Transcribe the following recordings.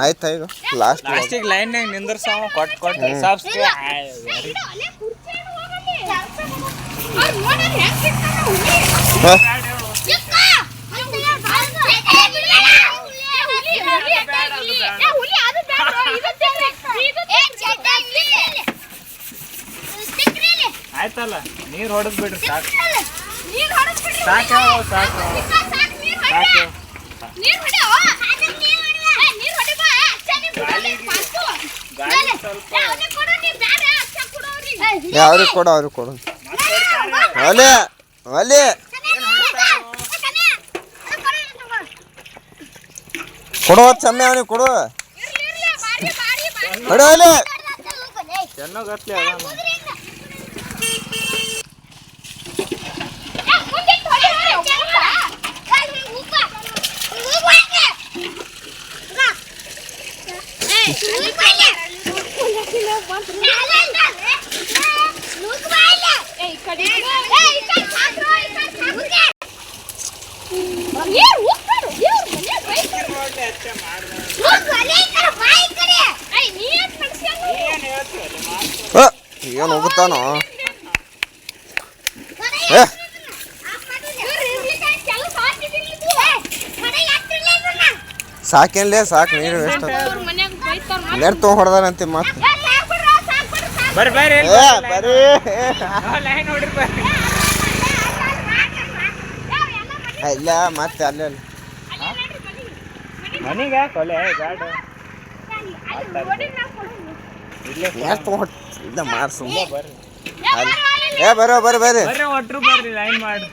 ಆಯ್ತಾ ಈಗ ಲಾಸ್ಟ್ ಲಾಸ್ಟಿಗೆ ಲೈನ್ನಾಗ ನಿಂದ್ರಸಾವ ಕೊಟ್ಟು ಕೊಟ್ಟು. ಆಯ್ತಲ್ಲ ನೀರ್ ಹೊಡೆದ್ ಬಿಡ್ರಿ ಸಾಕು. ಸಾಕು ಸಾಕು ಅವ್ರಿಗೆ. ಕೊಡು ಅವ್ರಿಗೆ ಕೊಡು ಒಲೆ ಒಲೆ ಕೊಡು ಚಮ್ಮೆ ಅವನಿಗೆ ಕೊಡು ಕೊಡು ಒಲೆ ಚೆನ್ನಾಗ್ ಏನ್ ಹೇಳ್ತೀವಿ ಅಲ್ಲಿ ಮಾತು? ಏನು ಹೋಗುತ್ತಾನೋ? ಏ! ಸಾಕೇನ್ಲೇ ಸಾಕು ನೀರು ವೇಸ್ಟ್ ಮನ್ಯಾಗ ತಗೊಂಡ್ ನೆಟ್ ತೊಗೊಂಡು ಹೊಡೆದಾನಂತೆ ಮತ್ತೆ ಬರ್ರಿ ಬರ್ರಿ ಬರ್ರಿ. ಇಲ್ಲ ಮತ್ತೆ ಅಲ್ಲೇ ಅಲ್ಲ. ಮನಿಗೆ ಕೊಲೆ ಗಾಡ ಇಲ್ಲೇ ನೆಟ್ ತೊಗೊಂಡು ಇಲ್ಲ ಮಾಡಿ ಸುಮ್ಮನೆ ಬರ್ರಿ. ಏ ಬರೋ ಬರ್ರಿ ಬರ್ರಿ. ಬರ್ರಿ ಒಟ್ರು ಬರ್ರಿ. ಲೈನ್ ಮಾಡಿ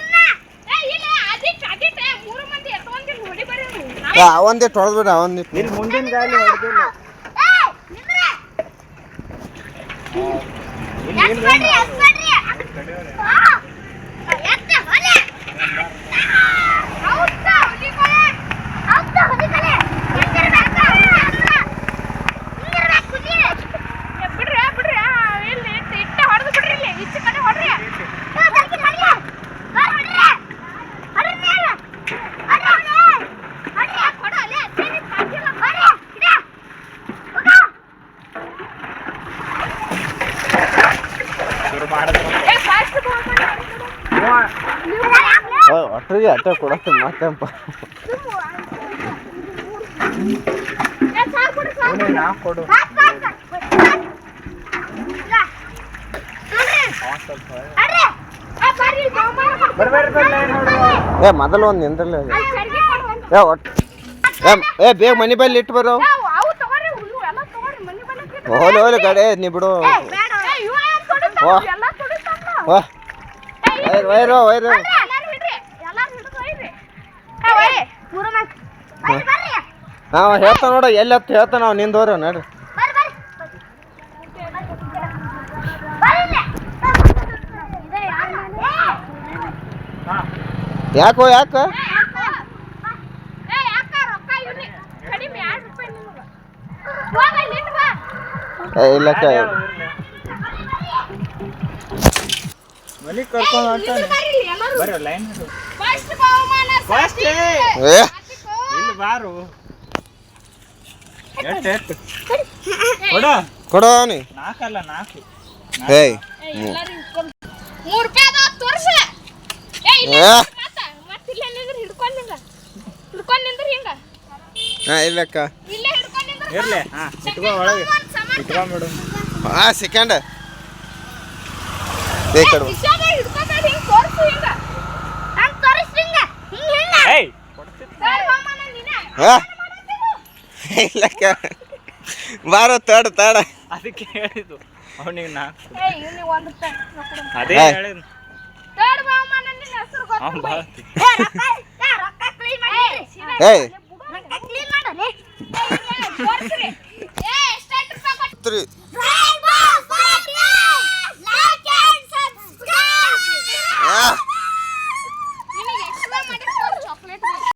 ಏ ಅವಂದಿಟ್ಟು ಹೊಡೆದ್ಬಿಡ ಅವಂದಿಟ್ಟು ಇಲ್ಲಿ ಮುಂದಿನ ಗಾಲಿ ಹೊಡೆದಿಲ್ಲ. ಕಡೆಯವ್ರೆ. ಬಿಡ್ರಿ ಬಿಡ್ರಿ ಇಲ್ಲಿ ಇಟ್ಟ ಹೊಡೆದು ಬಿಡ್ರಿ ಇಲ್ಲಿ ಈಚೆ ಕಡೆ ಹೊಡ್ರಿ ಒಟ್ಟರಿಗೆ ಅಟ್ಟ ಕೊಡತ್ತೆ ಕೊಡು ನೋಡು ಏ ಮೊದಲು ಒಂದು ನಿಂದ್ರಲ್ಲ ಏ ಒಟ್ಟು ಏ ಬೇಗ ಮನೆ ಬಲ್ಲಿ ಇಟ್ಟು ಬರೋ. ಹೋಲಿ ಹೋಲಿ ಗಡೆ ನೀ ಬಿಡು. Wire wire wire. ನಾವು ಹೇಳ್ತಾನ ನೋಡ ಎಲ್ಲಿ ಹತ್ತು ಹೇಳ್ತಾನ ನಾವು ನಿಂದೋರು ನಡ್ರಿ. ಯಾಕೋ ಯಾಕ ಏ, ಅಲ್ಲಿ ಕರ್ಕೊಂಡು ಹೊಂಟಾನೆ ಬರ್ರಿ ಲೈನ್ ಫಸ್ಟ್ ಏ. ಇಲ್ಲಿ ಬಾರು. ಎಟ್ ಎಟ್ ಕೊಡು. ಕೊಡು. ಅವನಿ ನಾಲ್ಕಲ್ಲ ನಾಲ್ಕು ಏಯ್. ಎಲ್ಲಾರು ರೂಪಾಯಿ ಅದಾವ ತೋರ್ಸ ಏ ಇಲ್ಲ ಏ. ಮತ್ತ ಮತ್ತ ಇಲ್ಲೇ ನಿಂದ್ರ ಹಿಡ್ಕೊಂಡ್ ನಿಂಗ ಹಿಡ್ಕೊಂಡ್ ನಿಂದ್ರ ಹಿಂಗ. ಹಾಂ ಇಲ್ಲಕ್ಕ ಇಲ್ಲೇ ಹಿಡ್ಕೊಂಡ್ ನಿಂದ್ರ. ಇರ್ಲಿ ಹಾ ಇಟ್ಕೋ ಒಳಗೆ. ಹಾಂ ಸೆಕೆಂಡ್ ಏ ಕಡೆ ಹಾ? ಬಾರೋ ತಡ ತಡ. ಅದಕ್ಕೆ ಹೇಳಿದ್ದು. ಅವನಿಗೆ ನಾ. ಅದೇ ಮಾಡಿ ಏಯ್.